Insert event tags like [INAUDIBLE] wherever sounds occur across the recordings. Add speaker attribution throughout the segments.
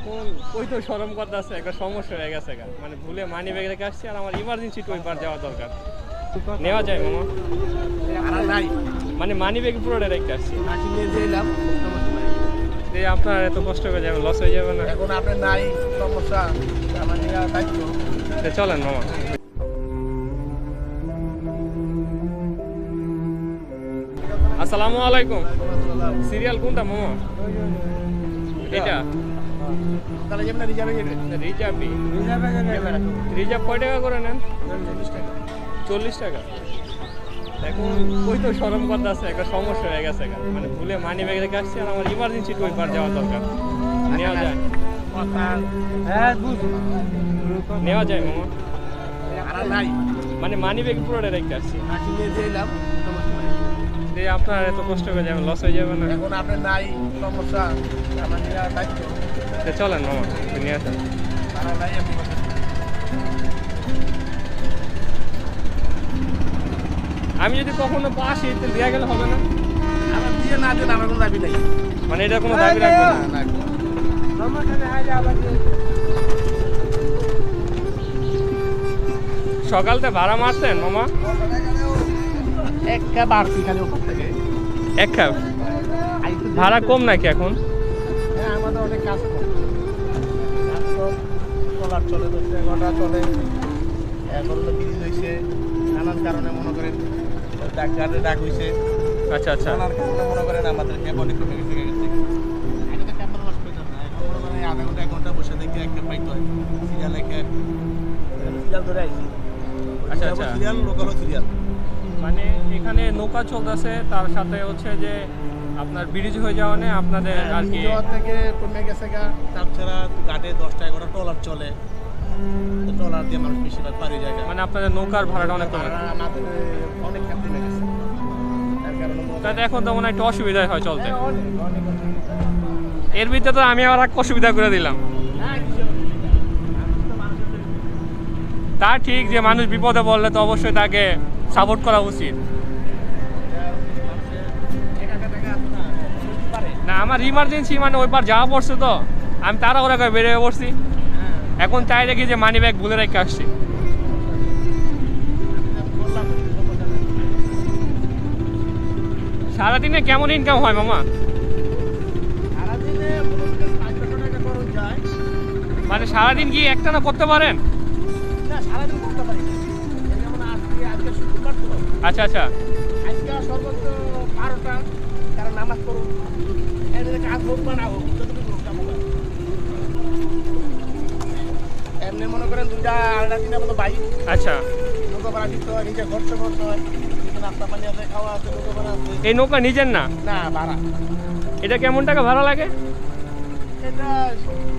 Speaker 1: এখন ওই তো সরম কথা আছে একটা সমস্যা হয়ে গেছে গা। মানে ভুলে মানি ব্যাগ রেখে আসছি আর আমার ইমার্জেন্সি টু পার যাওয়া দরকার। নেওয়া যায় মামা।
Speaker 2: আর নাই।
Speaker 1: মানে মানি ব্যাগ পুরো রেখে আসছি।
Speaker 2: যে
Speaker 1: আপনার এত কষ্ট করে যাবে লস হয়ে যাবে না।
Speaker 2: এখন আপনার নাই সমস্যা।
Speaker 1: চলেন মামা। আসসালামু আলাইকুম। সিরিয়াল কোনটা মামা? এটা?
Speaker 2: তাহলে রিজার্ভে রিজার্ভে
Speaker 1: রিজার্ভ কয় টাকা করে নেন?
Speaker 2: চল্লিশ টাকা।
Speaker 1: চল্লিশ টাকা? এখন ওই তো সরম কথা আছে একটা সমস্যা হয়ে গেছে গা। মানে ভুলে মানি ব্যাগ রেখে আসছি আর আমার ইমার্জেন্সি ওই পার যাওয়া দরকার। নেওয়া যায়।
Speaker 2: হ্যাঁ
Speaker 1: নেওয়া যায় মামা।
Speaker 2: আর
Speaker 1: মানে মানি ব্যাগ পুরো রেখে আসছি।
Speaker 2: যে
Speaker 1: আপনার এত কষ্ট করে যাবেন লস হয়ে যাবে না।
Speaker 2: এখন আপনার নাই সমস্যা
Speaker 1: চলেন মামা নিয়ে আসেন।
Speaker 2: আপনি
Speaker 1: আমি যদি কখনো পাশি দেওয়া গেলে হবে না?
Speaker 2: আমার দিয়ে না দেন আমার কোনো দাবি নাই।
Speaker 1: মানে এটা কোনো দাবি রাখবে না? সকালতে ভাড়া মারছেন মামা।
Speaker 2: খালি থেকে।
Speaker 1: এক ভাড়া। কম নাকি এখন?
Speaker 2: হ্যাঁ আমাদের অনেক কাজ কম। কাজ কম চলার চলে দশ ঘণ্টা চলে। এখন তো ব্রিজ হয়েছে নানান কারণে মনে করেন ডাক্তারে ডাক হয়েছে
Speaker 1: আচ্ছা আচ্ছা।
Speaker 2: নানান কারণে মনে করেন আমাদের ক্যাব অনেক কমে গেছে। গেছে আধা ঘণ্টা এক ঘণ্টা বসে দেখে একটা পাইতে হয়। সিরিয়াল লেখে সিরিয়াল ধরে আইছি।
Speaker 1: আচ্ছা, আচ্ছা।
Speaker 2: সিরিয়াল লোকালও সিরিয়াল।
Speaker 1: এখানে নৌকা চলতেছে তার সাথে হচ্ছে যে আপনার ব্রিজ হয়ে যাওয়া নেই আপনাদের আর কি
Speaker 2: থেকে কমে গেছে গা। তাছাড়া ঘাটে দশটা এগারোটা ট্রলার চলে। ট্রলার দিয়ে মানুষ বেশিরভাগ পারি জায়গা
Speaker 1: মানে আপনাদের নৌকার ভাড়াটা অনেক কমে।
Speaker 2: আমাদের অনেক ক্ষেত্রে
Speaker 1: তাতে এখন তো মনে হয় একটু অসুবিধাই হয় চলতে।
Speaker 2: হ্যাঁ।
Speaker 1: এর ভিতরে তো আমি আবার এক অসুবিধা করে দিলাম।
Speaker 2: হ্যাঁ, তা
Speaker 1: ঠিক যে মানুষ বিপদে পড়লে তো অবশ্যই তাকে সাপোর্ট করা উচিত। আমার ইমার্জেন্সি মানে ওইবার যাওয়া পড়ছে তো, আমি তারা ওরা করে বেরিয়ে পড়ছি। এখন চাই দেখি যে মানি ব্যাগ ভুলে রেখে আসছি। সারাদিনে কেমন ইনকাম হয় মামা?
Speaker 2: মনে
Speaker 1: সারাদিন কি একটা না করতে পারেন?
Speaker 2: পারি
Speaker 1: আচ্ছা আচ্ছা।
Speaker 2: আজকে সর্বোচ্চ বারোটা। তারা নামাজ পড়ুন এদের কাজ হোক বা না হোক যতটুকু হোক এমনি মনে করেন দুইটা আড়াইটা তিনটা মতো বাইক
Speaker 1: আচ্ছা।
Speaker 2: নৌকা ভাড়া দিতে হয় নিজে খরচ করতে হয়। নাস্তা পানি আছে খাওয়া আছে নৌকা ভাড়া আছে।
Speaker 1: এই নৌকা নিজের না?
Speaker 2: না ভাড়া।
Speaker 1: এটা কেমন টাকা ভাড়া লাগে?
Speaker 2: এটা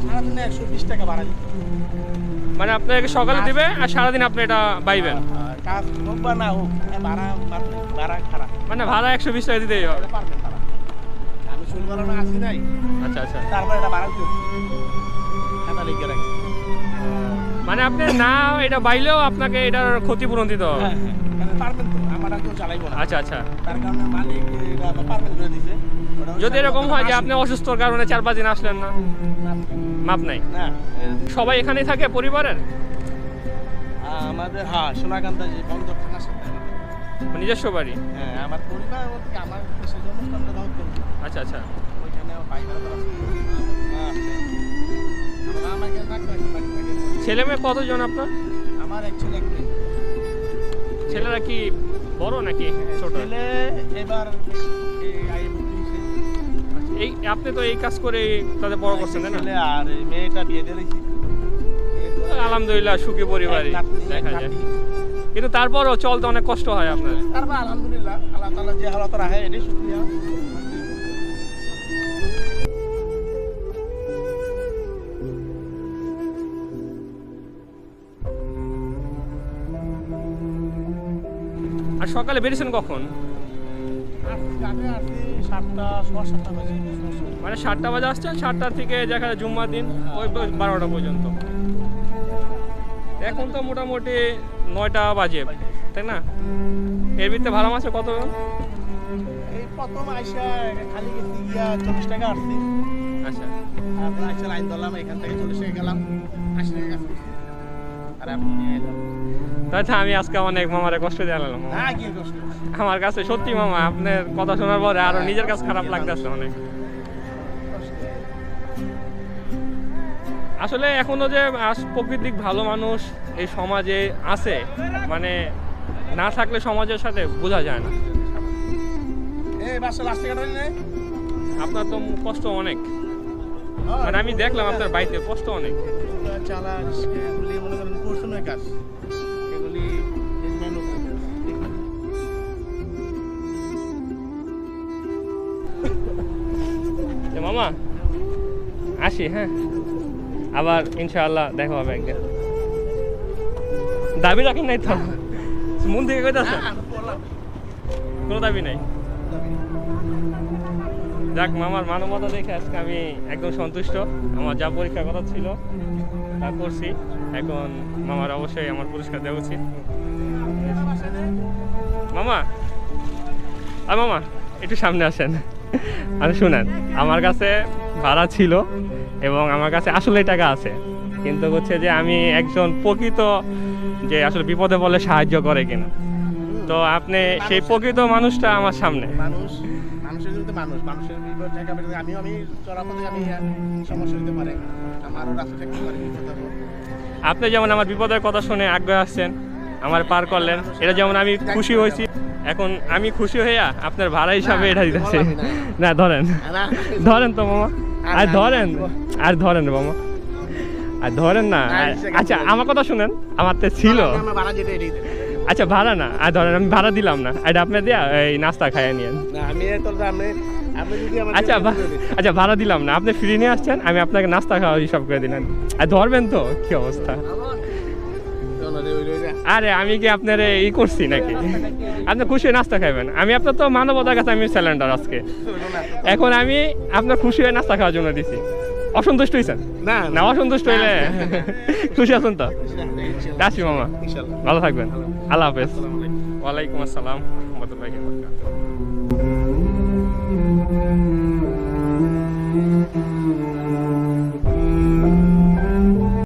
Speaker 2: সারাদিনে একশো বিশ টাকা ভাড়া দিতে
Speaker 1: মানে আপনাকে সকালে দিবে আর সারাদিন আপনি এটা বাইবেন?
Speaker 2: কাজ হোক বা না হোক ভাড়া ভাড়া খারাপ।
Speaker 1: মানে ভাড়া একশো বিশ টাকা দিতেই হবে।
Speaker 2: করানো আসি নাই।
Speaker 1: আচ্ছা আচ্ছা।
Speaker 2: তারপরে এটা খাতা লিখে রাখছি।
Speaker 1: মানে আপনি না এটা বাইলেও আপনাকে এটার ক্ষতিপূরণ দিতে হবে।
Speaker 2: হ্যাঁ হ্যাঁ পারবেন তো আমার কেউ চালাইবো না।
Speaker 1: আচ্ছা আচ্ছা।
Speaker 2: তার কারণে মালিক এটা পারবেন করে দিছে।
Speaker 1: যদি এরকম হয় যে আপনি অসুস্থর কারণে চার পাঁচ দিন আসলেন না মাপ নাই। সবাই এখানেই থাকে পরিবারের?
Speaker 2: আমাদের হ্যাঁ সোনাকান্তা যে বন্দর।
Speaker 1: নিজস্ব বাড়ি?
Speaker 2: হ্যাঁ আমার পরিবার
Speaker 1: আচ্ছা আচ্ছা।
Speaker 2: ওইখানে হ্যাঁ হয় থেকে।
Speaker 1: ছেলে মেয়ে কতজন আপনার?
Speaker 2: আমার এক।
Speaker 1: ছেলেরা কি বড় নাকি ছোট?
Speaker 2: ছেলে এবার এই
Speaker 1: আপনি তো এই কাজ করে তাদের বড় করছেন তাই না
Speaker 2: আর এই মেয়েটা বিয়ে দিয়ে
Speaker 1: আলহামদুলিল্লাহ সুখী পরিবারই দেখা যায়। কিন্তু তারপরও চলতে অনেক কষ্ট হয় আপনার।
Speaker 2: তারপর আলহামদুলিল্লাহ আল্লাহ তালা যে হালাত রাখে এটাই শুক্রিয়া।
Speaker 1: আর সকালে বেরিয়েছেন কখন? মানে সাতটা বাজে আসছেন সাতটা থেকে দেখা যায় জুম্মার দিন ওই বারোটা পর্যন্ত। এখন তো মোটামুটি নয়টা বাজে তাই না? এর ভিতরে ভাড়া মাসে কত?
Speaker 2: এই প্রথম আইসা খালি গেছি গিয়া চল্লিশ টাকা আসছি।
Speaker 1: আচ্ছা।
Speaker 2: তারপর আইসা লাইন ধরলাম এখান থেকে চলে এসে গেলাম আশি টাকা আর এখন নিয়ে এলাম।
Speaker 1: আচ্ছা আমি আজকে অনেক মামারে কষ্ট
Speaker 2: কষ্ট?
Speaker 1: আমার কাছে সত্যি মামা আপনার কথা শোনার পরে আরও নিজের কাছে খারাপ লাগতেছে অনেক। আসলে এখনও যে প্রকৃতিক ভালো মানুষ এই সমাজে আছে মানে না থাকলে সমাজের সাথে বোঝা যায় না। আপনার তো কষ্ট অনেক। মানে আমি দেখলাম আপনার বাড়িতে কষ্ট অনেক।
Speaker 2: কাজ।
Speaker 1: মামা আসি হ্যাঁ। আবার ইনশাআল্লাহ দেখা হবে একদিন। দাবি রাখেন নাই তো? মন থেকে
Speaker 2: না,
Speaker 1: কোনো দাবি নাই? যাক মামার মানবতা দেখে আজকে আমি একদম সন্তুষ্ট। আমার যা পরীক্ষার কথা ছিল তা করছি। এখন মামার অবশ্যই আমার পুরস্কার দেওয়া উচিত। মামা আর মামা একটু সামনে আসেন। আর শুনেন আমার কাছে ভাড়া ছিল এবং আমার কাছে আসলে টাকা আছে। কিন্তু হচ্ছে যে আমি একজন প্রকৃত যে আসলে বিপদে বলে সাহায্য করে কিনা। তো আপনি সেই প্রকৃত মানুষটা আমার সামনে।
Speaker 2: মানুষ মানুষের যদি মানুষ। মানুষের বিপদ টাকা পেলে আমিও আমি চলাপথে আমি সমস্যা হতে পারে। আমারও রাস্তা থাকতে পারে
Speaker 1: আপনি যেমন আমার বিপদের কথা শুনে আগ্রহ আসছেন আমার পার করলেন এটা যেমন আমি খুশি হয়েছি এখন আমি খুশি হইয়া আপনার ভাড়া হিসাবে এটা দিতেছি। না ধরেন। ধরেন তো মামা। আর ধরেন আর ধরেন মামা। আর ধরেন না আচ্ছা আমার কথা শুনেন আমার তো ছিল। আচ্ছা ভাড়া না আর ধরেন আমি ভাড়া দিলাম না এটা আপনি দিয়া এই নাস্তা খাইয়ে নিয়েন। আচ্ছা আচ্ছা ভাড়া দিলাম না আপনি ফ্রি নিয়ে আসছেন আমি আপনাকে নাস্তা খাওয়া হিসাব করে দিলেন আর ধরবেন তো কি অবস্থা? আরে আমি কি আপনার ই করছি নাকি? আপনি খুশি হয়ে নাস্তা খাবেন আমি আপনার তো মানবতার কাছে আমি স্যালেন্ডার আজকে। এখন আমি আপনার খুশি হয়ে নাস্তা খাওয়ার জন্য দিছি। অসন্তুষ্ট হয়েছেন
Speaker 2: না
Speaker 1: না। অসন্তুষ্ট হইলে [LAUGHS] খুশি আছেন তো? আসি মামা ভালো থাকবেন। আল্লাহ হাফেজ। ওয়ালাইকুম আসসালাম